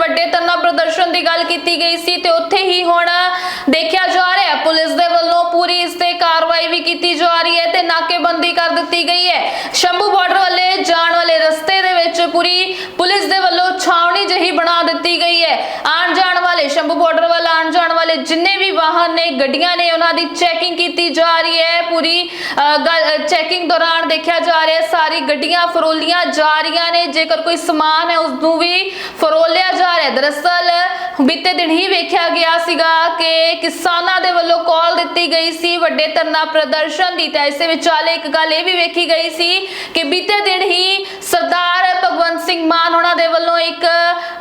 ਵੱਡੇ ਧਰਨਾ ਪ੍ਰਦਰਸ਼ਨ ਦੀ ਗੱਲ ਕੀਤੀ ਗਈ ਸੀ ਤੇ ਉੱਥੇ ਹੀ ਹੁਣ ਜਿੰਨੇ ਵੀ ਵਾਹਨ ਨੇ, ਗੱਡੀਆਂ ਨੇ, ਉਹਨਾਂ ਦੀ ਚੈਕਿੰਗ ਕੀਤੀ ਜਾ ਰਹੀ ਹੈ। ਪੂਰੀ ਚੈਕਿੰਗ ਦੌਰਾਨ ਦੇਖਿਆ ਜਾ ਰਿਹਾ ਸਾਰੀ ਗੱਡੀਆਂ ਫਰੋਲੀਆਂ ਜਾ ਰਹੀਆਂ ਨੇ। ਜੇਕਰ ਕੋਈ ਸਮਾਨ ਹੈ ਉਸ ਨੂੰ ਵੀ ਫਰੋਲਿਆ ਜਾ ਰਿਹਾ ਦਰਅਸਲ, ਬੀਤੇ ਦਿਨ ਹੀ ਵੇਖਿਆ ਗਿਆ ਸੀਗਾ ਕਿ ਕਿਸਾਨਾਂ ਦੇ ਵੱਲੋਂ ਕਾਲ ਦਿੱਤੀ ਗਈ ਸੀ, ਵੱਡੇ ਧਰਨਾ ਪ੍ਰਦਰਸ਼ਨ ਦੀ। ਤਾਂ ਇਸੇ ਵਿਚਾਲੇ ਇੱਕ ਗੱਲ ਇਹ ਵੀ ਵੇਖੀ ਗਈ ਸੀ ਕਿ ਬੀਤੇ ਦਿਨ ਹੀ ਸਰਦਾਰ ਭਗਵੰਤ ਸਿੰਘ ਮਾਨ ਹੋਣਾ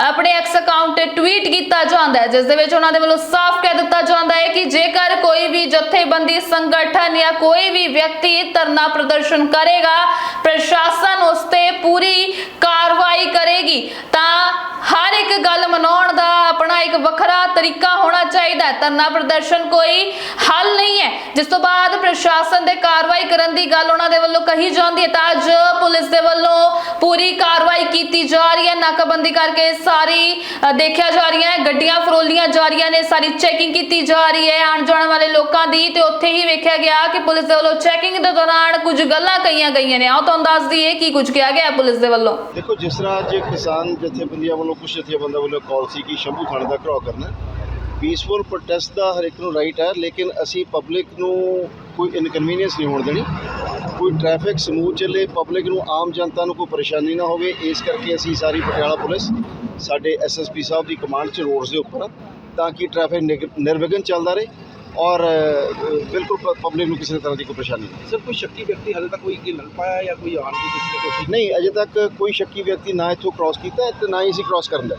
ਆਪਣੇ ਐਕਸ ਅਕਾਊਂਟ ਤੇ ਟਵੀਟ ਕੀਤਾ ਜਾਂਦਾ ਹੈ, ਜਿਸ ਦੇ ਵਿੱਚ ਉਹਨਾਂ ਦੇ ਵੱਲੋਂ ਸਾਫ਼ ਕਹਿ ਦਿੱਤਾ ਜਾਂਦਾ ਹੈ ਕਿ ਜੇਕਰ ਕੋਈ ਵੀ ਜਥੇਬੰਦੀ ਸੰਗਠਨ ਜਾਂ ਕੋਈ ਵੀ ਵਿਅਕਤੀ ਧਰਨਾ ਪ੍ਰਦਰਸ਼ਨ ਕਰੇਗਾ, ਪ੍ਰਸ਼ਾਸਨ ਉਸ ਤੇ ਪੂਰੀ ਕਾਰਵਾਈ ਕਰੇਗੀ, ਤਾਂ ਹਰ ਇੱਕ ਗੱਲ ਮਨਾਉਣ ਦਾ ਆਪਣਾ ਇੱਕ ਵੱਖਰਾ ਤਰੀਕਾ ਹੋਣਾ ਚਾਹੀਦਾ ਹੈ। ਧਰਨਾ ਪ੍ਰਦਰਸ਼ਨ ਕੋਈ ਹੱਲ ਨਹੀਂ ਹੈ। ਜਿਸ ਤੋਂ ਬਾਅਦ ਪ੍ਰਸ਼ਾਸਨ ਦੇ ਕਾਰਵਾਈ ਕਰਨ ਦੀ ਗੱਲ ਉਹਨਾਂ ਦੇ ਵੱਲੋਂ ਕਹੀ ਜਾਂਦੀ ਹੈ ਤਾਂ ਅੱਜ ਪੁਲਿਸ ਦੇ ਵੱਲੋਂ ਪੂਰੀ ਕਾਰਵਾਈ ਕੀਤੀ ਜਾ ਰਹੀ ਹੈ। ਨਾਕਾਬੰਦੀ ਕਰਕੇ ਸਾਰੀ ਅ, ਦੇਖਿਆ ਜਾ ਰਹੀਆਂ ਹੈ। ਗੱਡੀਆਂ ਫਰੋਲੀਆਂ ਜਾ ਰਹੀਆਂ ਨੇ ਸਾਰੀ ਚੈਕਿੰਗ ਕੀਤੀ ਜਾ ਰਹੀ ਹੈ। ਆਉਣ ਜਾਣ ਵਾਲੇ ਲੋਕਾਂ ਦੀ ਤੇ ਉੱਥੇ ਹੀ ਵੇਖਿਆ ਗਿਆ ਕਿ ਪੁਲਿਸ ਦੇ ਵੱਲੋਂ ਚੈਕਿੰਗ ਦੇ ਦੌਰਾਨ ਕੁਝ ਗੱਲਾਂ ਕਹੀਆਂ ਗਈਆਂ ਨੇ। ਆਓ ਤੁਹਾਨੂੰ ਦੱਸ ਦਈਏ ਕੀ ਕੁਝ ਕਿਹਾ ਗਿਆ ਹੈ ਪੁਲਿਸ ਦੇ ਵੱਲੋਂ। ਦੇਖੋ ਜਿਸ ਤਰ੍ਹਾਂ ਅੱਜ ਕਿਸਾਨ ਜਥੇਬੰਦੀਆਂ ਵੱਲੋਂ ਕੁਝ ਜਥੇਬੰਦੀਆਂ ਵੱਲੋਂ ਕਾਲ ਸੀ ਕਿ ਸ਼ੰਭੂ ਥਾਣੇ ਦਾ ਘਰਾਓ ਕਰਨਾ। ਪੀਸਫੁਲ ਪ੍ਰੋਟੈਸਟ ਦਾ ਹਰ ਇੱਕ ਨੂੰ ਰਾਈਟ ਹੈ ਲੇਕਿਨ ਅਸੀਂ ਪਬਲਿਕ ਨੂੰ ਕੋਈ ਇਨਕਨਵੀਨੀਅੰਸ ਨਹੀਂ ਹੋਣ ਦੇਣੀ। ਕੋਈ ਟ੍ਰੈਫਿਕ ਸਮੂਹ ਚੱਲੇ ਪਬਲਿਕ ਨੂੰ ਆਮ ਜਨਤਾ ਨੂੰ ਕੋਈ ਪਰੇਸ਼ਾਨੀ ਨਾ ਹੋਵੇ ਇਸ ਕਰਕੇ ਅਸੀਂ ਸਾਰੀ ਪਟਿਆਲਾ ਪੁਲਿਸ ਸਾਡੇ ਐਸਐਸਪੀ ਸਾਹਿਬ ਦੀ ਕਮਾਂਡ 'ਚ ਰੋਡਸ ਦੇ ਉੱਪਰ ਤਾਂ ਕਿ ਟ੍ਰੈਫਿਕ ਨਿਰਵਿਘਨ ਚੱਲਦਾ ਰਹੇ ਔਰ ਬਿਲਕੁਲ ਪਬਲਿਕ ਨੂੰ ਕਿਸੇ ਤਰ੍ਹਾਂ ਦੀ ਕੋਈ ਪਰੇਸ਼ਾਨੀ ਨਹੀਂ। ਸਰ ਕੋਈ ਸ਼ੱਕੀ ਵਿਅਕਤੀ ਹਾਲੇ ਤੱਕ ਕੋਈ ਇਹ ਮਿਲ ਪਾਇਆ ਜਾਂ ਕੋਈ ਆਉਣ ਦੀ ਕਿਸੇ ਕੋਸ਼ਿਸ਼ ਨਹੀਂ ਅਜੇ ਤੱਕ ਕੋਈ ਸ਼ੱਕੀ ਵਿਅਕਤੀ ਨਾ ਇੱਥੋਂ ਕ੍ਰਾਸ ਕੀਤਾ ਤੇ ਨਾ ਹੀ ਅਸੀਂ ਕ੍ਰਾਸ ਕਰਨ ਦਾ